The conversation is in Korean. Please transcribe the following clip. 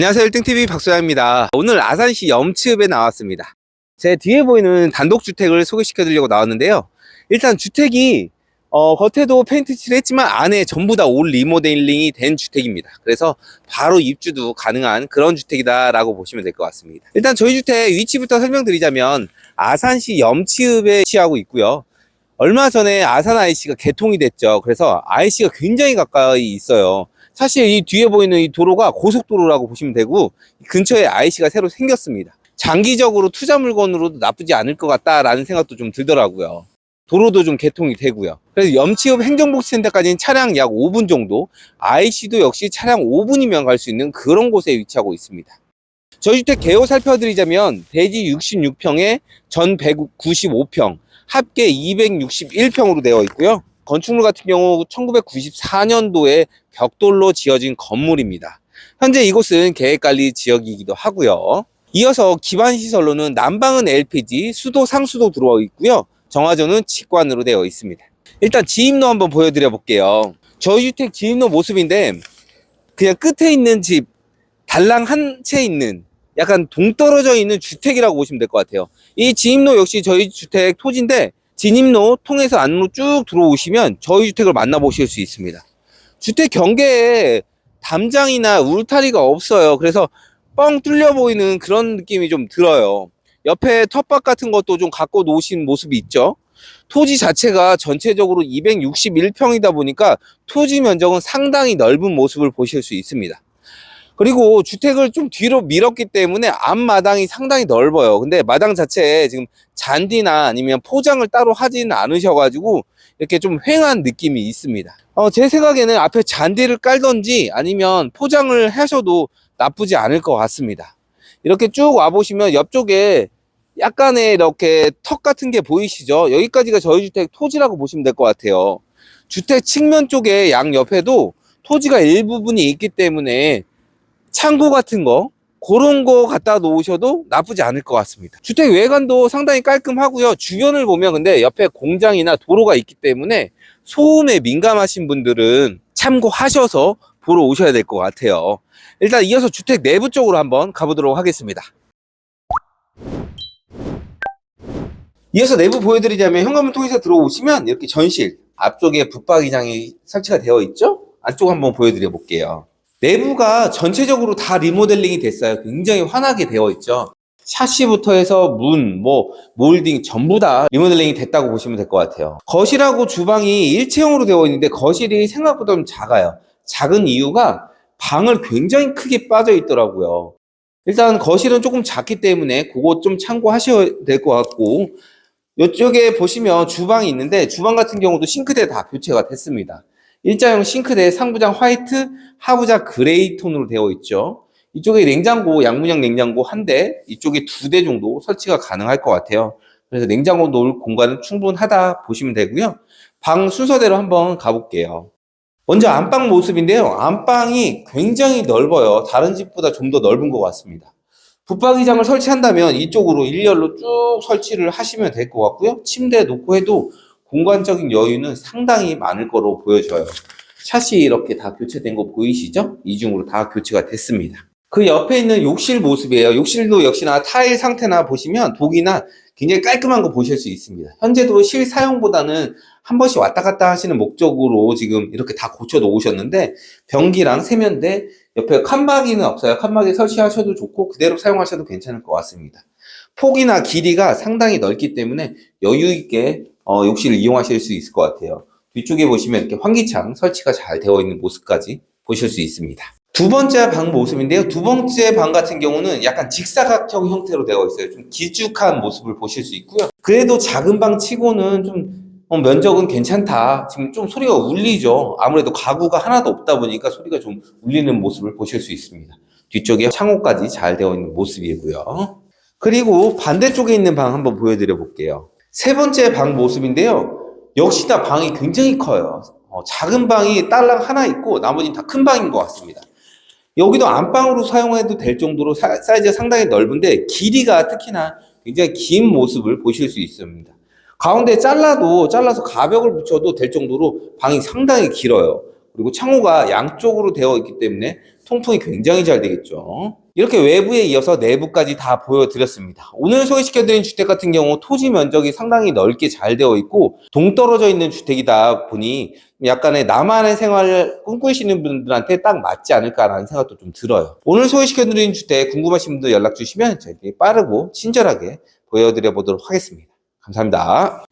안녕하세요. 1등TV 박소장입니다. 오늘 아산시 염치읍에 나왔습니다. 제 뒤에 보이는 단독주택을 소개시켜 드리려고 나왔는데요. 일단 주택이 어, 겉에도 페인트 칠을 했지만 안에 전부 다 올 리모델링이 된 주택입니다. 그래서 바로 입주도 가능한 그런 주택이다 라고 보시면 될 것 같습니다. 일단 저희 주택 위치부터 설명드리자면 아산시 염치읍에 위치하고 있고요. 얼마 전에 아산 IC가 개통이 됐죠. 그래서 IC가 굉장히 가까이 있어요 사실 이 뒤에 보이는 이 도로가 고속도로라고 보시면 되고 근처에 IC가 새로 생겼습니다. 장기적으로 투자 물건으로도 나쁘지 않을 것 같다라는 생각도 좀 들더라고요. 도로도 좀 개통이 되고요. 그래서 염치읍 행정복지센터까지는 차량 약 5분 정도, IC도 역시 차량 5분이면 갈 수 있는 그런 곳에 위치하고 있습니다. 저희 주택 개요 살펴드리자면 대지 66평에 전 195평, 합계 261평으로 되어 있고요. 건축물 같은 경우 1994년도에 벽돌로 지어진 건물입니다. 현재 이곳은 계획관리 지역이기도 하고요. 이어서 기반 시설로는 난방은 LPG, 수도 상수도 들어와 있고요. 정화조는 직관으로 되어 있습니다. 일단 지입로 한번 보여드려 볼게요. 저희 주택 지입로 모습인데 그냥 끝에 있는 집 달랑 한 채 있는 약간 동떨어져 있는 주택이라고 보시면 될 것 같아요. 이 지입로 역시 저희 주택 토지인데 진입로 통해서 안으로 쭉 들어오시면 저희 주택을 만나보실 수 있습니다. 주택 경계에 담장이나 울타리가 없어요. 그래서 뻥 뚫려 보이는 그런 느낌이 좀 들어요. 옆에 텃밭 같은 것도 좀 갖고 놓으신 모습이 있죠. 토지 자체가 전체적으로 261평이다 보니까 토지 면적은 상당히 넓은 모습을 보실 수 있습니다. 그리고 주택을 좀 뒤로 밀었기 때문에 앞마당이 상당히 넓어요. 근데 마당 자체에 지금 잔디나 아니면 포장을 따로 하지는 않으셔가지고 이렇게 좀 휑한 느낌이 있습니다. 어, 제 생각에는 앞에 잔디를 깔던지 아니면 포장을 하셔도 나쁘지 않을 것 같습니다. 이렇게 쭉 와보시면 옆쪽에 약간의 이렇게 턱 같은 게 보이시죠? 여기까지가 저희 주택 토지라고 보시면 될 것 같아요. 주택 측면 쪽에 양 옆에도 토지가 일부분이 있기 때문에 창고 같은 거 그런 거 갖다 놓으셔도 나쁘지 않을 것 같습니다. 주택 외관도 상당히 깔끔하고요. 주변을 보면 근데 옆에 공장이나 도로가 있기 때문에 소음에 민감하신 분들은 참고하셔서 보러 오셔야 될 것 같아요. 일단 이어서 주택 내부 쪽으로 한번 가보도록 하겠습니다. 이어서 내부 보여드리자면 현관문 통해서 들어오시면 이렇게 전실 앞쪽에 붙박이장이 설치가 되어 있죠? 안쪽 한번 보여드려 볼게요. 내부가 전체적으로 다 리모델링이 됐어요. 굉장히 환하게 되어 있죠. 샤시부터 해서 문, 뭐 몰딩 전부 다 리모델링이 됐다고 보시면 될 것 같아요. 거실하고 주방이 일체형으로 되어 있는데 거실이 생각보다 좀 작아요. 작은 이유가 방을 굉장히 크게 빠져 있더라고요. 일단 거실은 조금 작기 때문에 그거 좀 참고하셔야 될 것 같고 이쪽에 보시면 주방이 있는데 주방 같은 경우도 싱크대 다 교체가 됐습니다. 일자형 싱크대 상부장 화이트, 하부장 그레이 톤으로 되어 있죠. 이쪽에 냉장고, 양문형 냉장고 한 대, 이쪽에 두 대 정도 설치가 가능할 것 같아요. 그래서 냉장고 놓을 공간은 충분하다 보시면 되고요. 방 순서대로 한번 가볼게요. 먼저 안방 모습인데요. 안방이 굉장히 넓어요. 다른 집보다 좀 더 넓은 것 같습니다. 붙박이장을 설치한다면 이쪽으로 일렬로 쭉 설치를 하시면 될 것 같고요. 침대 놓고 해도 공간적인 여유는 상당히 많을 거로 보여져요. 샷이 이렇게 다 교체된 거 보이시죠? 이중으로 다 교체가 됐습니다. 그 옆에 있는 욕실 모습이에요. 욕실도 역시나 타일 상태나 보시면 독이나 굉장히 깔끔한 거 보실 수 있습니다. 현재도 실사용보다는 한 번씩 왔다 갔다 하시는 목적으로 지금 이렇게 다 고쳐 놓으셨는데 변기랑 세면대 옆에 칸막이는 없어요. 칸막이 설치하셔도 좋고 그대로 사용하셔도 괜찮을 것 같습니다. 폭이나 길이가 상당히 넓기 때문에 여유 있게 어, 욕실을 이용하실 수 있을 것 같아요. 뒤쪽에 보시면 이렇게 환기창 설치가 잘 되어 있는 모습까지 보실 수 있습니다. 두 번째 방 모습인데요. 두 번째 방 같은 경우는 약간 직사각형 형태로 되어 있어요. 좀 길쭉한 모습을 보실 수 있고요. 그래도 작은 방 치고는 좀 어, 면적은 괜찮다. 지금 좀 소리가 울리죠. 아무래도 가구가 하나도 없다 보니까 소리가 좀 울리는 모습을 보실 수 있습니다. 뒤쪽에 창호까지 잘 되어 있는 모습이고요. 그리고 반대쪽에 있는 방 한번 보여드려 볼게요. 세 번째 방 모습인데요. 역시나 방이 굉장히 커요. 어, 작은 방이 딸랑 하나 있고 나머지는 다 큰 방인 것 같습니다. 여기도 안방으로 사용해도 될 정도로 사, 사이즈가 상당히 넓은데 길이가 특히나 굉장히 긴 모습을 보실 수 있습니다. 가운데 잘라도 잘라서 가벽을 붙여도 될 정도로 방이 상당히 길어요. 그리고 창호가 양쪽으로 되어 있기 때문에 통풍이 굉장히 잘 되겠죠. 이렇게 외부에 이어서 내부까지 다 보여드렸습니다. 오늘 소개시켜드린 주택 같은 경우 토지 면적이 상당히 넓게 잘 되어 있고 동떨어져 있는 주택이다 보니 약간의 나만의 생활을 꿈꾸시는 분들한테 딱 맞지 않을까라는 생각도 좀 들어요. 오늘 소개시켜드린 주택 궁금하신 분들 연락 주시면 저희들이 빠르고 친절하게 보여드려 보도록 하겠습니다. 감사합니다.